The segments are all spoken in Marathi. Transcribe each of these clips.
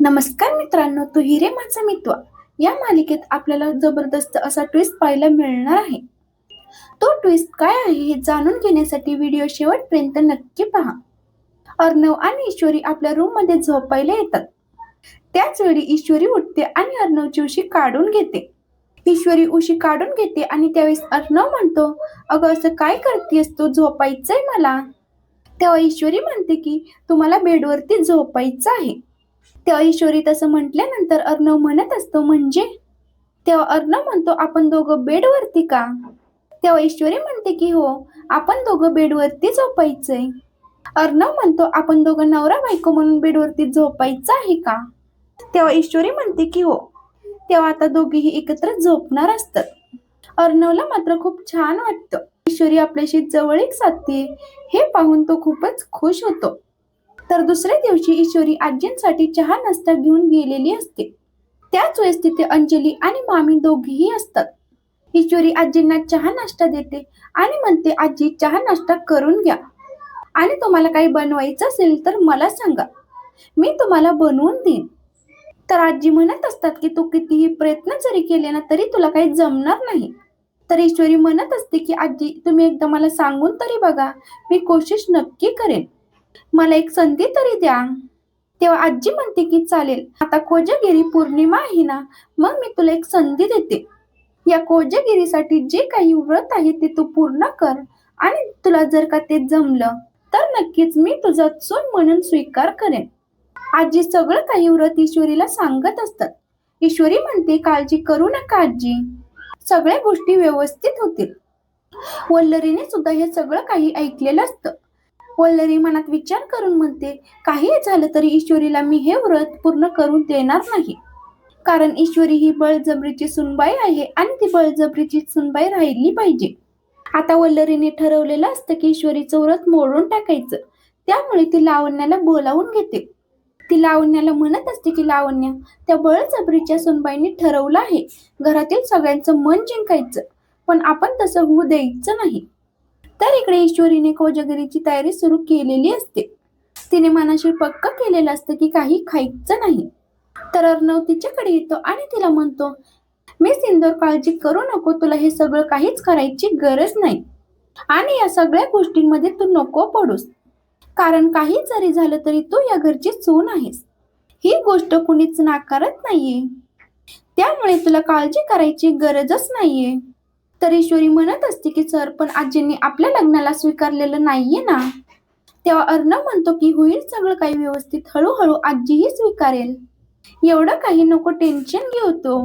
नमस्कार मित्रांनो तू हिरे माझा मित्वा या मालिकेत आपल्याला जबरदस्त असा ट्विस्ट पाहायला मिळणार आहे. तो ट्विस्ट काय आहे हे जाणून घेण्यासाठी व्हिडिओ शेवटपर्यंत नक्की पहा. अर्णव आणि ईश्वरी आपल्या रूममध्ये झोपायला येतात. त्याच वेळी ईश्वरी उठते आणि अर्णवची उशी काढून घेते. ईश्वरी उशी काढून घेते आणि त्यावेळेस अर्णव म्हणतो अगं असं काय करतेस? तू झोपायचंय मला? तेव्हा ईश्वरी म्हणते की तुम्हाला बेडवरती झोपायचं आहे. तेव्हा ईश्वरी तसं म्हटल्यानंतर अर्णव म्हणत असतो म्हणजे? तेव्हा अर्णव म्हणतो आपण दोघं बेडवरती का? तेव्हा ईश्वरी म्हणते की हो आपण दोघं बेडवरती झोपायचंय. अर्णव म्हणतो आपण दोघं नवरा बायको म्हणून बेडवरती झोपायचं आहे का? तेव्हा ईश्वरी म्हणते की हो. तेव्हा आता दोघेही एकत्र झोपणार असतात. अर्णवला मात्र खूप छान वाटतं. ईश्वरी आपल्याशी जवळीक साधते. हे पाहून तो खूपच खुश होतो. तर दुसऱ्या दिवशी ईश्वरी आजींसाठी चहा नाश्ता घेऊन गेलेली असते. त्याच वेळेस तिथे अंजली आणि मामी दोघेही असतात. ईश्वरी आजींना चहा नाश्ता देते आणि म्हणते आजी चहा नाश्ता करून घ्या. आणि तुम्हाला काही बनवायचं असेल तर मला सांगा. मी तुम्हाला बनवून देईन. तर आजी म्हणत असतात की तू कितीही प्रयत्न जरी केले ना तरी तुला काही जमणार नाही. तर ईश्वरी म्हणत असते की आजी तुम्ही एकदा मला सांगून तरी बघा. मी कोशिश नक्की करेन. मला एक संधी तरी द्या. तेव्हा आजी म्हणते की चालेल. आता कोजागिरी पौर्णिमा आहे ना मग मी तुला एक संधी देते. या कोजागिरीसाठी जे काही व्रत आहे ते तू पूर्ण कर आणि तुला जर का ते जमलं तर नक्कीच मी तुझा चून म्हणून स्वीकार करेन. आजी सगळं काही व्रत ईश्वरीला सांगत असतात. ईश्वरी म्हणते काळजी करू नका आजी. सगळ्या गोष्टी व्यवस्थित होतील. वल्लरीने सुद्धा हे सगळं काही ऐकलेलं असतं. वल्लरी मनात विचार करून म्हणते काही झालं तरी ईश्वरीला मी हे व्रत पूर्ण करून देणार नाही. कारण ईश्वरी ही बळजबरीची सुनबाई आहे आणि ती बळजबरीची सुनबाई राहिली पाहिजे. आता वल्लरीने ठरवलेलं असतं की ईश्वरीचं व्रत मोडून टाकायचं. त्यामुळे ती लावण्याला बोलावून घेते. ती लावण्याला म्हणत असते की लावण्य त्या बळजबरीच्या सुनबाईने ठरवलं आहे. घरातील सगळ्यांचं मन जिंकायचं. पण आपण तसं होऊ द्यायचं नाही. तर इकडे ईश्वरीने कोजागिरीची तयारी सुरू केलेली असते. तिने मनाशी पक्क केलेलं असतं की काही खायचं नाही. तर अर्णव तिच्याकडे येतो आणि तिला म्हणतो मी सिंदूर काळजी करू नको तुला हे सगळं काहीच करायची गरज नाही. आणि या सगळ्या गोष्टींमध्ये तू नको पडूस. कारण काही जरी झालं तरी तू या घरची सून आहेस. ही गोष्ट कुणीच नाकारत नाहीये. त्यामुळे तुला काळजी करायची गरजच नाहीये. तर ईश्वरी म्हणत असते की सर पण आजींनी आपल्या लग्नाला स्वीकारलेलं नाहीये ना. तेव्हा अर्णव म्हणतो की होईल सगळं काही व्यवस्थित. हळूहळू आजीही स्वीकारेल. एवढं काही नको टेन्शन घेतो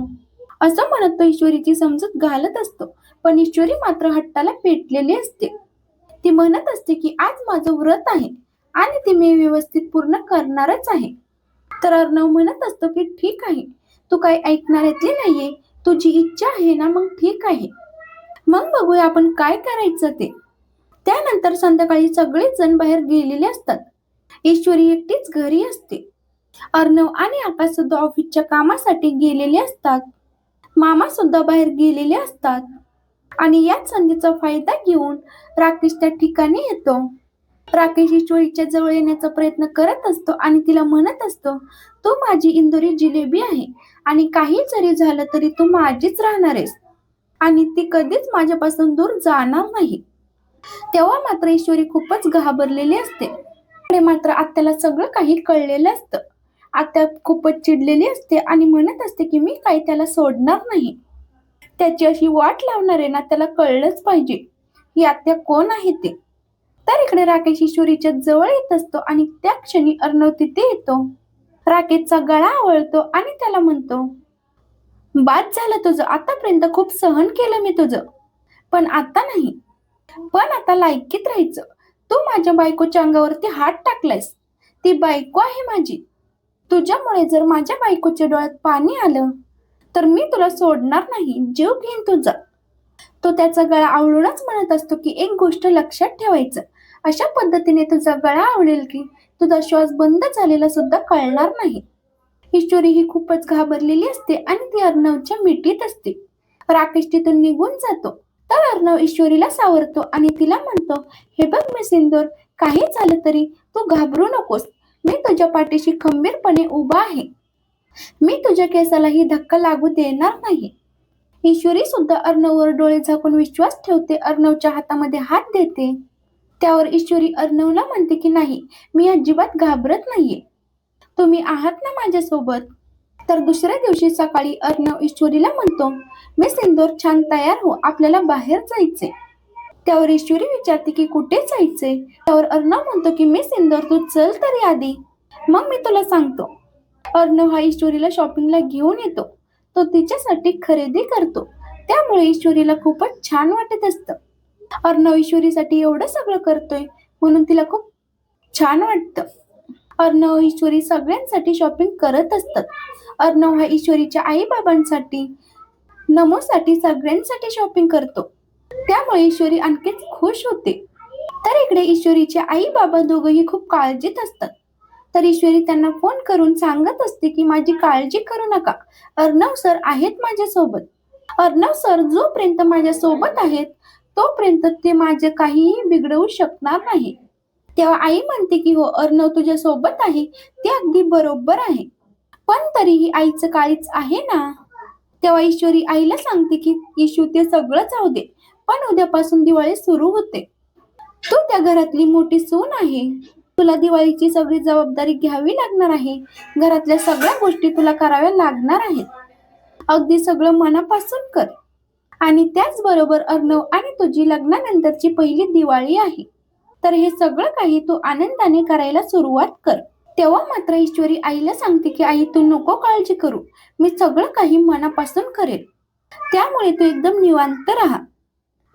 असं म्हणत तो ईश्वरीची समजूत घालत असतो. पण ईश्वरी मात्र हट्टाला पेटलेली असते. ती म्हणत असते की आज माझं व्रत आहे आणि ती मी व्यवस्थित पूर्ण करणारच आहे. तर अर्णव म्हणत असतो की ठीक आहे. तू काही ऐकणार येतली नाहीये. तुझी इच्छा आहे ना मग ठीक आहे. मग बघूया आपण काय करायचं ते. त्यानंतर संध्याकाळी सगळेच जण बाहेर गेलेले असतात. ईश्वरी एकटीच घरी असते. अर्णव आणि आकाश सुद्धा ऑफिसच्या कामासाठी गेलेले असतात. मामा सुद्धा बाहेर गेलेले असतात. आणि याच संधीचा फायदा घेऊन राकेश त्या ठिकाणी येतो. राकेश ईश्वरीच्या जवळ येण्याचा प्रयत्न करत असतो आणि तिला म्हणत असतो तू माझी इंदोरी जिलेबी आहे आणि काही जरी झालं तरी तू माझीच राहणार आहेस. आणि ती कधीच माझ्यापासून दूर जाणार नाही. तेव्हा मात्र ईश्वरी खूपच घाबरलेली असते. इकडे मात्र आत्याला सगळं काही कळलेलं असतं. आत्या खूपच चिडलेली असते आणि म्हणत असते की मी काही त्याला सोडणार नाही. त्याची अशी वाट लावणार आहे ना त्याला कळलंच पाहिजे ही आत्या कोण आहे ते? तर इकडे राकेश ईश्वरीच्या जवळ येत असतो आणि त्या क्षणी अर्णव तिथे येतो. राकेशचा गळा आवळतो आणि त्याला म्हणतो बाद झालं तुझं. आतापर्यंत खूप सहन केलं मी तुझं. पण आता नाही. पण आता लायकीत राहायचं. तू माझ्या बायकोच्या अंगावरती हात टाकलायस. ती बायको आहे माझी. तुझ्यामुळे जर माझ्या बायकोच्या डोळ्यात पाणी आलं तर मी तुला सोडणार नाही. जीव घेईन तुझा. तो त्याचा गळा आवळूनच म्हणत असतो की एक गोष्ट लक्षात ठेवायचं. अशा पद्धतीने तुझा गळा आवडेल की तुझा श्वास बंद झालेला सुद्धा कळणार नाही. ईश्वरी ही खूपच घाबरलेली असते आणि ती अर्णवच्या मिठीत असते. राकेश तिथून निघून जातो. तर अर्णव ईश्वरीला सावरतो आणि तिला म्हणतो हे बघ मी सिंदूर काही झालं तरी तू घाबरू नकोस. मी तुझ्या पाठीशी खंबीरपणे उभा आहे. मी तुझ्या केसालाही धक्का लागू देणार नाही. ईश्वरी सुद्धा अर्णववर डोळे झाकून विश्वास ठेवते अर्णवच्या हातामध्ये हात देते. त्यावर ईश्वरी अर्णवला म्हणते की नाही मी अजिबात घाबरत नाहीये. तुम्ही आहात ना माझ्यासोबत? तर दुसऱ्या दिवशी सकाळी अर्णव ईश्वरीला म्हणतो मी सिंदूर छान तयार हो आपल्याला बाहेर जायचे त्यावर ईश्वरी विचारते की कुठे जायचे त्यावर अर्णव म्हणतो की मी सिंदूर तू चल तरी आधी. मग मी तुला सांगतो. अर्णव हा ईश्वरीला शॉपिंगला घेऊन येतो. तो तिच्यासाठी खरेदी करतो. त्यामुळे ईश्वरीला खूपच छान वाटत असतं. अर्णव ईश्वरीसाठी एवढं सगळं करतोय म्हणून तिला खूप छान वाटतं. अर्णव ईश्वरी सगळ्यांसाठी शॉपिंग करत असतात. अर्णव हा ईश्वरीच्या आई बाबांसाठी नमोसाठी सगळ्यांसाठी शॉपिंग करतो. त्यामुळे ईश्वरी आणखीच खुश होते. तर इकडे ईश्वरीचे आई बाबा दोघंही खूप काळजीत असतात. तर ईश्वरी त्यांना फोन करून सांगत असते की माझी काळजी करू नका. अर्णव सर आहेत माझ्यासोबत. अर्णव सर जोपर्यंत माझ्या सोबत आहेत तोपर्यंत ते माझे काहीही बिघडवू शकणार नाही. तेव्हा आई म्हणते की हो अर्णव तुझ्या सोबत आहे. ते अगदी बरोबर आहे. पण तरीही आईचं काळीच आहे ना? तेव्हा ईश्वरी आईला सांगते की येशू ते सगळं जाऊ दे. पण उद्यापासून दिवाळी सुरू होते. तू त्या घरातली मोठी सून आहे. तुला दिवाळीची सगळी जबाबदारी घ्यावी लागणार आहे. घरातल्या सगळ्या गोष्टी तुला कराव्या लागणार आहेत. अगदी सगळं मनापासून कर. आणि त्याचबरोबर अर्णव आणि तुझी लग्नानंतरची पहिली दिवाळी आहे. तर हे सगळं काही तू आनंदाने करायला सुरुवात कर. तेव्हा मात्र ईश्वरी आईला सांगते की आई तू नको काळजी करू. मी सगळं काही मनापासून करेल. त्यामुळे तू एकदम निवांत राहा.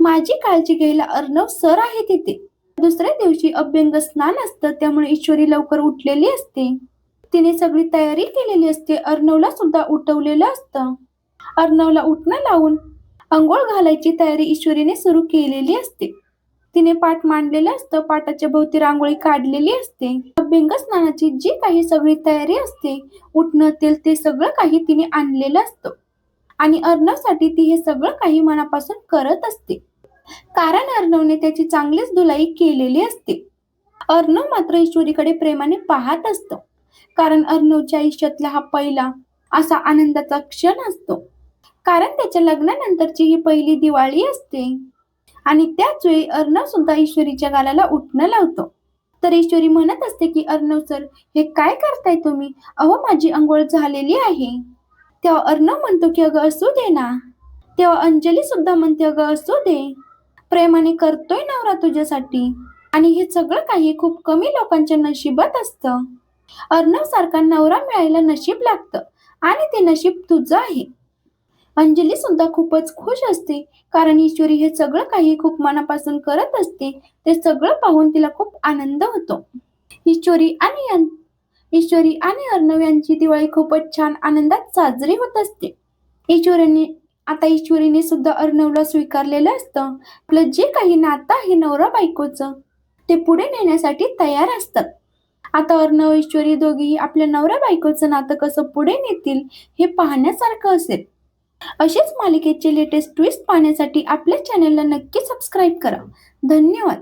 माझी काळजी घ्यायला अर्णव सर आहे तिथे दुसऱ्या दिवशी अभ्यंग स्नान असतं त्यामुळे ईश्वरी लवकर उठलेली असते. तिने सगळी तयारी केलेली असते अर्णवला सुद्धा उठवलेलं असतं. अर्णवला उठणं लावून अंघोळ घालायची तयारी ईश्वरीने सुरू केलेली असते. तिने पाठ मांडलेलं असतं. पाटाच्या भोवती रांगोळी काढलेली असते. अभ्यंग स्नानाची जी काही सगळी तयारी असते उठणं तेल ते सगळं काही तिने आणलेलं असतं. आणि अर्णवसाठी ती हे सगळं काही मनापासून करत असते. कारण अर्णवने त्याची चांगलीच धुलाई केलेली असते. अर्णव मात्र ईश्वरीकडे प्रेमाने पाहत असतो. कारण अर्णवच्या आयुष्यातला हा पहिला असा आनंदाचा क्षण असतो. कारण त्याच्या लग्नानंतरची ही पहिली दिवाळी असते. आणि त्याच वेळी अर्णव सुद्धा ईश्वरीच्या गालाला उठणं लावतो. तर ईश्वरी म्हणत असते की अर्णव सर हे काय करताय तुम्ही? अहो माझी अंघोळ झालेली आहे. तेव्हा अर्णव म्हणतो की अगं असू दे ना. तेव्हा अंजली सुद्धा म्हणते अगं असू दे. प्रेमाने करतोय नवरा तुझ्यासाठी आणि हे सगळं काही खूप कमी लोकांच्या नशिबात असतं. अर्णव सारखा नवरा मिळायला नशीब लागतं आणि ते नशीब तुझं आहे. अंजली सुद्धा खूपच खुश असते. कारण ईश्वरी हे सगळं काही खूप मनापासून करत असते. ते सगळं पाहून तिला खूप आनंद होतो. ईश्वरी आणि ईश्वरी आणि अर्णव यांची दिवाळी खूपच छान आनंदात साजरी होत असते. ईश्वरीने आता ईश्वरीने सुद्धा अर्णवला स्वीकारलेलं असतं. आपलं जे काही नातं आहे नवरा बायकोचं ते पुढे नेण्यासाठी तयार असतात आता अर्णव ईश्वरी दोघेही आपल्या नवरा बायकोचं नातं कसं पुढे नेतील हे पाहण्यासारखं असेल. असेच मालिकेचे लेटेस्ट ट्विस्ट पाहण्यासाठी आपल्या चॅनलला नक्की सबस्क्राईब करा. धन्यवाद.